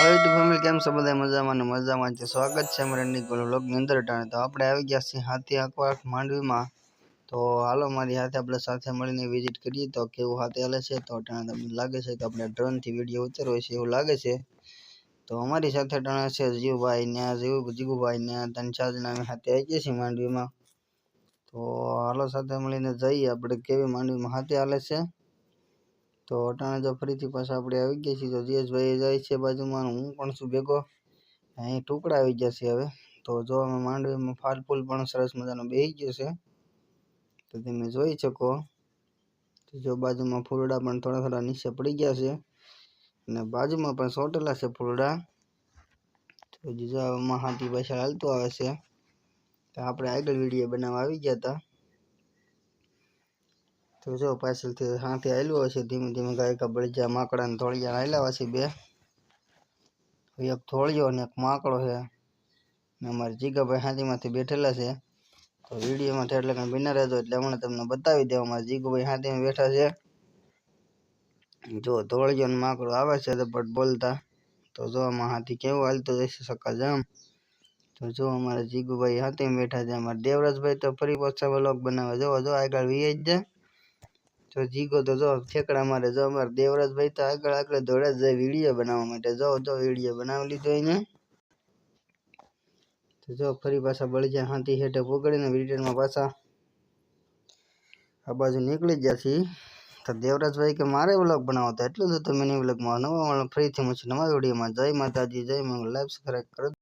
હાલો YouTube family, કેમ છો બધા? મજામાં ને મજામાં છે. સ્વાગત છે અમારા નિકોલ વ્લોગની અંદર ટાણે. તો આપણે આવી ગયા છીએ હાથી આંકવા માંડવીમાં. તો હાલો, મારી હાથે આપણે સાથે મળીને વિઝિટ કરીએ. તો કેવું હાથે હાલે છે? તો ટાણે તમને લાગે છે કે આપણે ડ્રોનથી વીડિયો ઉતારવો છે એવું લાગે છે. તો અમારી સાથે ટાણે છે જીવભાઈ ને જીવ, જીગુભાઈ ને ધનશાજના અમે હાથે આવી ગયા છીએ માંડવીમાં. તો હાલો, સાથે મળીને જઈએ. આપણે કેવી માંડવીમાં હાથે હાલે છે? તો અટાણે જો ફરીથી પાછા આપણે આવી ગયા છીએ. તો જયેશભાઈ જાય છે બાજુમાં હું પણ છું ભેગો. અહીં ટુકડા આવી ગયા છે હવે. તો જો અમે માંડવીમાં ફાલ ફૂલ પણ સરસ મજાનો બેસી ગયો છે. તો તમે જોઈ શકો. જો બાજુમાં ફૂલડા પણ થોડા થોડા નીચે પડી ગયા છે. અને બાજુમાં પણ સોટેલા છે ફૂલડા. તો જો આમાં હાથી પાછળ હાલતું આવે છે. તો આપણે આગળ વીડિયો બનાવવા આવી ગયા હતા. તો જો પાછળથી હાથી હાલ્યો હશે, ધીમે ધીમે ગાયકા બળજા, માકડા ને ધોળિયા હાલ્યા હશે બે. એક ધોળિયો ને એક માકડો છે. ને અમારા જીગાભાઈ હાથીમાંથી બેઠેલા છે. તો વિડીયોમાં એટલે કંઈ બિના રહેજો એટલે હમણાં તમને બતાવી દેવા, અમારા જીગુભાઈ હાથીમાં બેઠા છે. જો ધોળિયો ને માકડો આવે છે બટ બોલતા. તો જો આમાં હાથી કેવું હાલતો જશે સકા જામ. તો જો અમારા જીગુભાઈ હાથીમાં બેઠા છે, અમારા દેવરાજભાઈ તો ફરી પાછા વ્લોગ બનાવે. જો જો, આગળ વીએ જ જાય તો જીગો તો જો ઠેકડા મારે જો અમારા દેવરાજભાઈ તો આગળ આગળ દોડે જ જાય વીડિયો બનાવવા માટે. જો જો વીડિયો બનાવી લીધો એને. તો જો ફરી પાછા બળીજા હાથી હેઠે પોગડીને વિડીયોમાં પાછા આ બાજુ નીકળી ગયા છીએ. તો દેવરાજભાઈ કે મારે વ્લોગ બનાવો તો એટલું જ હતું. મિની વ્લોગમાં નવા ફરીથી મળશે નવા વિડીયોમાં જય માતાજી, જય મંગળ લાઈફ સબસ્ક્રાઈબ કરો.